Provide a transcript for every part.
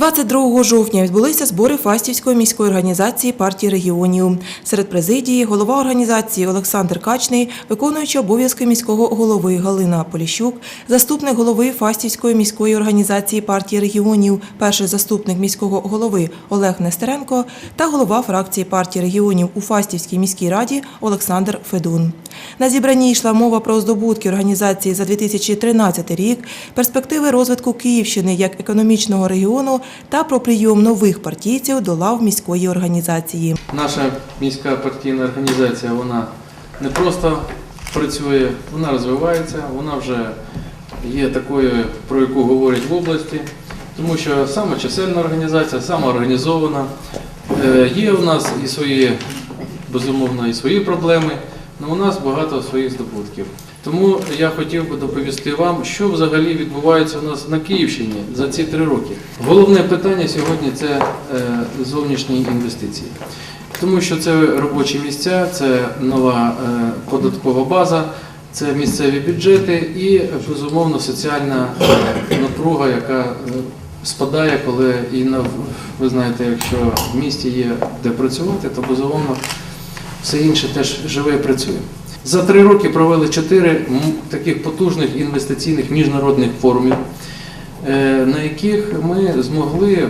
22 жовтня відбулися збори Фастівської міської організації партії регіонів. Серед президії голова організації Олександр Качний, виконуючий обов'язки міського голови Галина Поліщук, заступник голови Фастівської міської організації партії регіонів, перший заступник міського голови Олег Нестеренко та голова фракції партії регіонів у Фастівській міській раді Олександр Федун. На зібранні йшла мова про здобутки організації за 2013 рік, перспективи розвитку Київщини як економічного регіону та про прийом нових партійців до лав міської організації. Наша міська партійна організація вона не просто працює, вона розвивається, вона вже є такою, про яку говорять в області, тому що саме чисельна організація, самоорганізована. Е, Є у нас і свої, безумовно, і свої проблеми, але у нас багато своїх здобутків. Тому я хотів би доповісти вам, що взагалі відбувається у нас на Київщині за ці три роки. Головне питання сьогодні це е, зовнішні інвестиції. Тому що це робочі місця, це нова е, податкова база, це місцеві бюджети і безумовно соціальна е, напруга, яка спадає, коли і на ви знаєте, якщо в місті є де працювати, то безумовно все інше теж живе і працює. За три роки провели чотири таких потужних інвестиційних міжнародних форумів, е, на яких ми змогли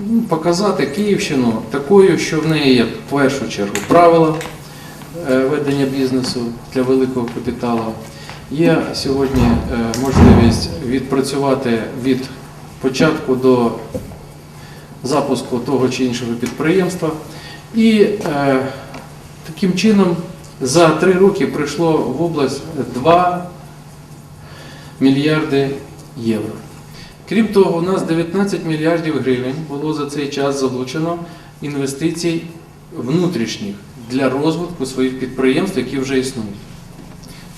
ну, показати Київщину такою, що в неї є в першу чергу правила е, ведення бізнесу для великого капіталу. Є сьогодні е, можливість відпрацювати від початку до запуску того чи іншого підприємства. І таким чином за три роки прийшло в область 2 мільярди євро. Крім того, у нас 19 мільярдів гривень було за цей час залучено інвестицій внутрішніх для розвитку своїх підприємств, які вже існують.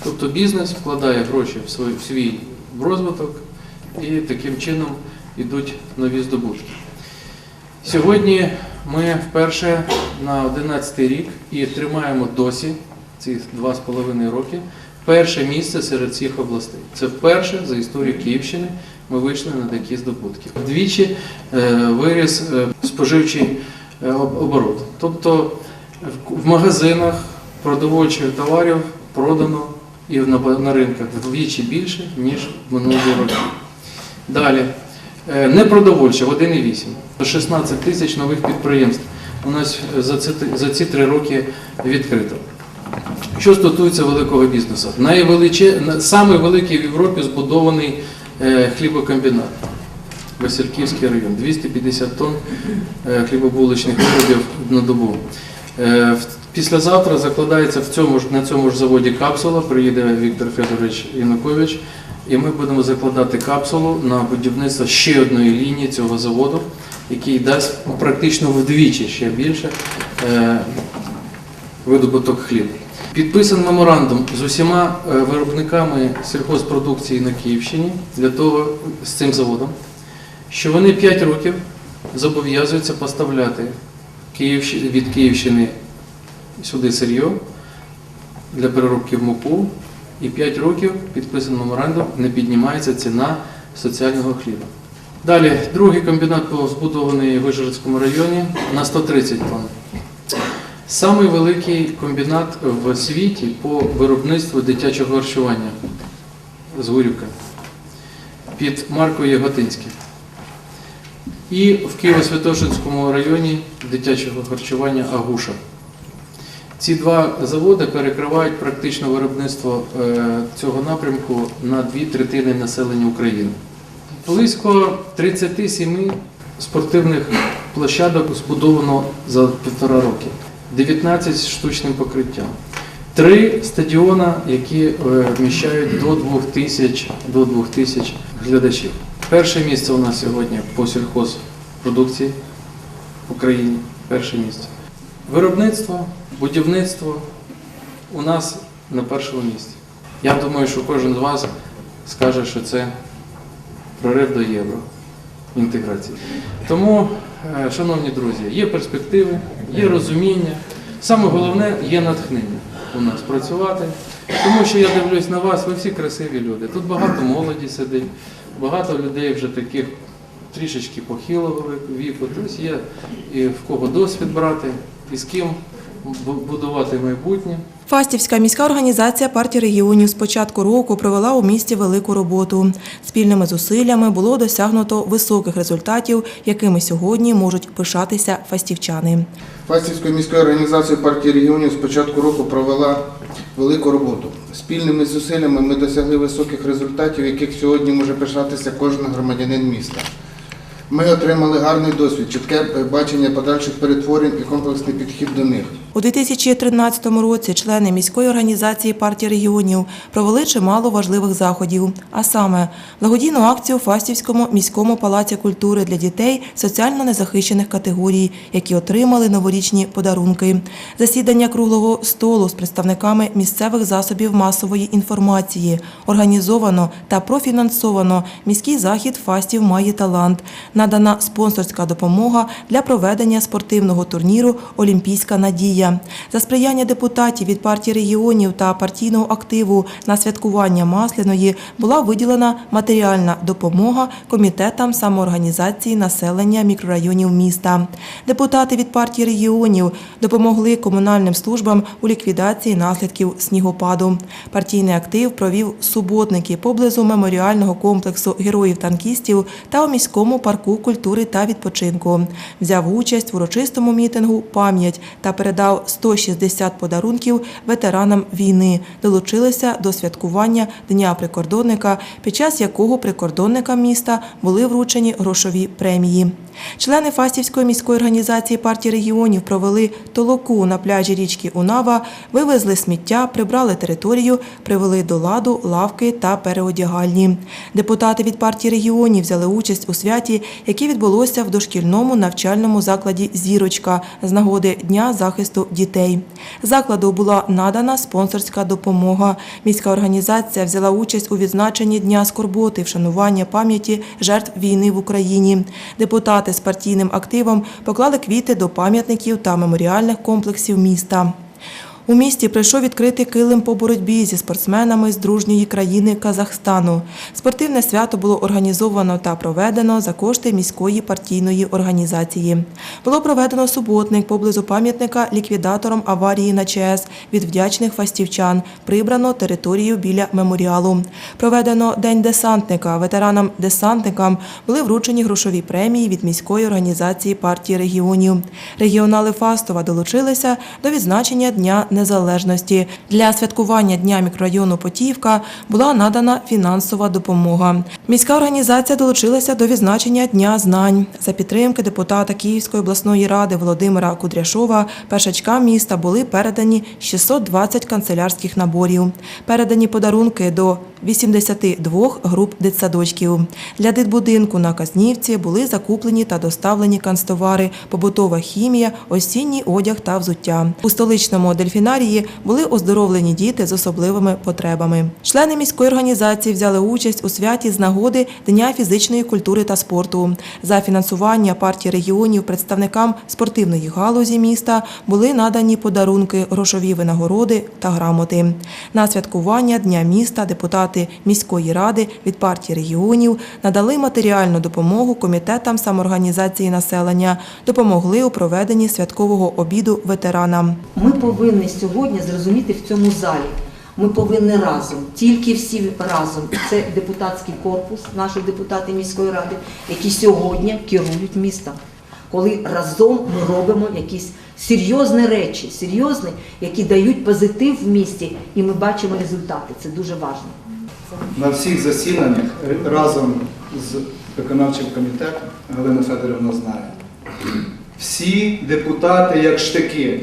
Тобто бізнес вкладає гроші в свій, розвиток і таким чином йдуть нові здобутки. Сьогодні ми вперше на 11 рік і тримаємо досі ці два з половиною роки перше місце серед всіх областей. Це вперше за історію Київщини ми вийшли на такі здобутки. Вдвічі е, виріс е, споживчий е, оборот. Тобто в- магазинах продовольчих товарів продано і на ринках вдвічі більше, ніж в минулі роки. Далі. Е, Непродовольче в 1,8. 16 тисяч нових підприємств у нас за ці, за ці три роки відкрито. Що стосується великого бізнесу, найвеличе, самий великий в Європі збудований е, хлібокомбінат. Васильківський район, 250 тонн е, хлібобуличних виробів на добу. Післязавтра закладається в цьому ж, на цьому ж заводі капсула, приїде Віктор Федорович Янукович, і ми будемо закладати капсулу на будівництво ще одної лінії цього заводу, який дасть практично вдвічі ще більше е, видобуток хлібу. Підписаний меморандум з усіма е, виробниками сільхозпродукції на Київщині для того з цим заводом, що вони 5 років зобов'язуються поставляти від Київщини сюди сир'йо для переробки в муку, і 5 років підписаний меморандум не піднімається ціна соціального хліба. Далі, другий комбінат був збудований в Вижгородському районі на 130 тонн. Самий великий комбінат в світі по виробництву дитячого харчування з Гурівка під маркою Яготинське. І в Києво-Святошинському районі дитячого харчування Агуша. Ці два заводи перекривають практично виробництво е, цього напрямку на дві третини населення України. Близько 37 спортивних площадок збудовано за півтора роки, 19 з штучним покриттям. Три стадіона, які е, вміщають до 2000, до 2000 глядачів. Перше місце у нас сьогодні по сільхозпродукції в Україні. Перше місце. Виробництво, будівництво у нас на першому місці. Я думаю, що кожен з вас скаже, що це прорив до євро інтеграції. Тому, е, шановні друзі, є перспективи, є розуміння. Саме головне є натхнення у нас працювати. Тому що я дивлюсь на вас, ви всі красиві люди. Тут багато молоді сидить, багато людей вже таких трішечки похилого віку. Тобто є і в кого досвід брати, і з ким будувати майбутнє. Фастівська міська організація партії регіонів з початку року провела у місті велику роботу. Спільними зусиллями було досягнуто високих результатів, якими сьогодні можуть пишатися фастівчани. Фастівською міською організацією партії регіонів з початку року провела велику роботу. Спільними зусиллями ми досягли високих результатів, яких сьогодні може пишатися кожен громадянин міста. Ми отримали гарний досвід, чітке бачення подальших перетворень і комплексний підхід до них. У 2013 році члени міської організації партії регіонів провели чимало важливих заходів, а саме благодійну акцію у Фастівському міському палаці культури для дітей соціально незахищених категорій, які отримали новорічні подарунки, засідання круглого столу з представниками місцевих засобів масової інформації, організовано та профінансовано міський захід Фастів має талант, надана спонсорська допомога для проведення спортивного турніру Олімпійська надія за сприяння депутатів від партії регіонів та партійного активу на святкування масляної була виділена матеріальна допомога комітетам самоорганізації населення мікрорайонів міста. Депутати від партії регіонів допомогли комунальним службам у ліквідації наслідків снігопаду. Партійний актив провів суботники поблизу меморіального комплексу героїв-танкістів та у міському парку культури та відпочинку. Взяв участь в урочистому мітингу Пам'ять та передав 160 подарунків ветеранам війни. Долучилися до святкування Дня прикордонника, під час якого прикордонникам міста були вручені грошові премії. Члени Фастівської міської організації партії регіонів провели толоку на пляжі річки Унава, вивезли сміття, прибрали територію, привели до ладу лавки та переодягальні. Депутати від партії регіонів взяли участь у святі, яке відбулося в дошкільному навчальному закладі Зірочка з нагоди Дня захисту дітей. Закладу була надана спонсорська допомога. Міська організація взяла участь у відзначенні Дня скорботи, вшанування пам'яті жертв війни в Україні. Депутати з партійним активом поклали квіти до пам'ятників та меморіальних комплексів міста. У місті прийшов відкритий килим по боротьбі зі спортсменами з дружньої країни Казахстану. Спортивне свято було організовано та проведено за кошти міської партійної організації. Було проведено суботник поблизу пам'ятника ліквідаторам аварії на ЧАЕС від вдячних фастівчан. Прибрано територію біля меморіалу. Проведено День десантника. Ветеранам-десантникам були вручені грошові премії від міської організації партії регіонів. Регіонали Фастова долучилися до відзначення Дня Незалежності. Для святкування Дня мікрорайону Потіївка була надана фінансова допомога. Міська організація долучилася до відзначення Дня знань. За підтримки депутата Київської обласної ради Володимира Кудряшова першачкам міста були передані 620 канцелярських наборів. Передані подарунки до 82 груп дитсадочків. Для дитбудинку на Казнівці були закуплені та доставлені канцтовари, побутова хімія, осінній одяг та взуття. У столичному дельфінарії були оздоровлені діти з особливими потребами. Члени міської організації взяли участь у святі з нагоди Дня фізичної культури та спорту. За фінансування партії регіонів представникам спортивної галузі міста були надані подарунки, грошові винагороди та грамоти. На святкування Дня міста депутати міської ради від партії регіонів надали матеріальну допомогу комітетам самоорганізації населення, допомогли у проведенні святкового обіду ветеранам. Ми повинні сьогодні зрозуміти в цьому залі. Ми повинні разом, тільки всі разом. Це депутатський корпус, наші депутати міської ради, які сьогодні керують містом. Коли разом ми робимо якісь серйозні речі, серйозні, які дають позитив в місті, і ми бачимо результати. Це дуже важливо. На всіх засіданнях разом з виконавчим комітетом Галина Федорівна знає. Всі депутати як штики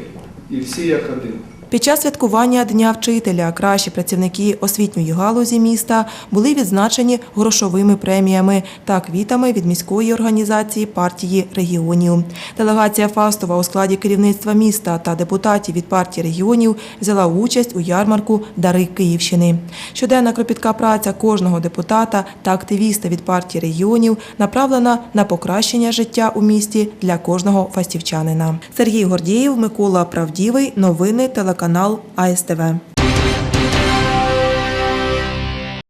і всі як один. Під час святкування Дня вчителя кращі працівники освітньої галузі міста були відзначені грошовими преміями та квітами від міської організації партії регіонів. Делегація Фастова у складі керівництва міста та депутатів від партії регіонів взяла участь у ярмарку Дари Київщини. Щоденна кропітка праця кожного депутата та активіста від партії регіонів направлена на покращення життя у місті для кожного фастівчанина. Сергій Гордієв, Микола Правдівий. Новини телеканал АСТВ.